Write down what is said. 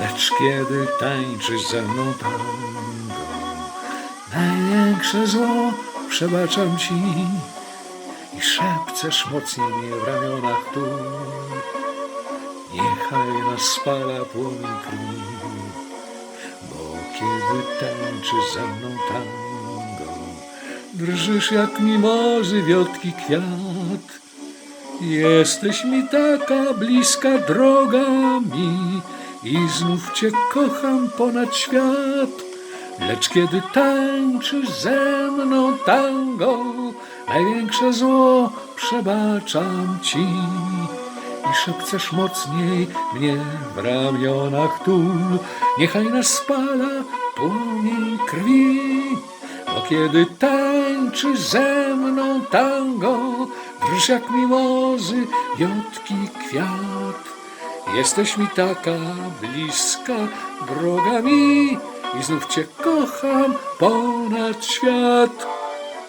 Lecz kiedy tańczysz ze mną tango, największe zło przebaczam ci i szepczesz mocniej w ramionach tu. Niechaj nas spala płomień krwi, bo kiedy tańczysz ze mną tango, drżysz jak mimozy wiotki kwiat. Jesteś mi taka bliska droga mi i znów cię kocham ponad świat. Lecz kiedy tańczysz ze mną tango, największe zło przebaczam ci. I szepczesz mocniej mnie w ramionach tul, niechaj nas spala płomień krwi. Bo kiedy tańczysz ze mną tango, drż jak mimozy wiotki kwiat. Jesteś mi taka bliska, droga mi, i znów cię kocham ponad świat.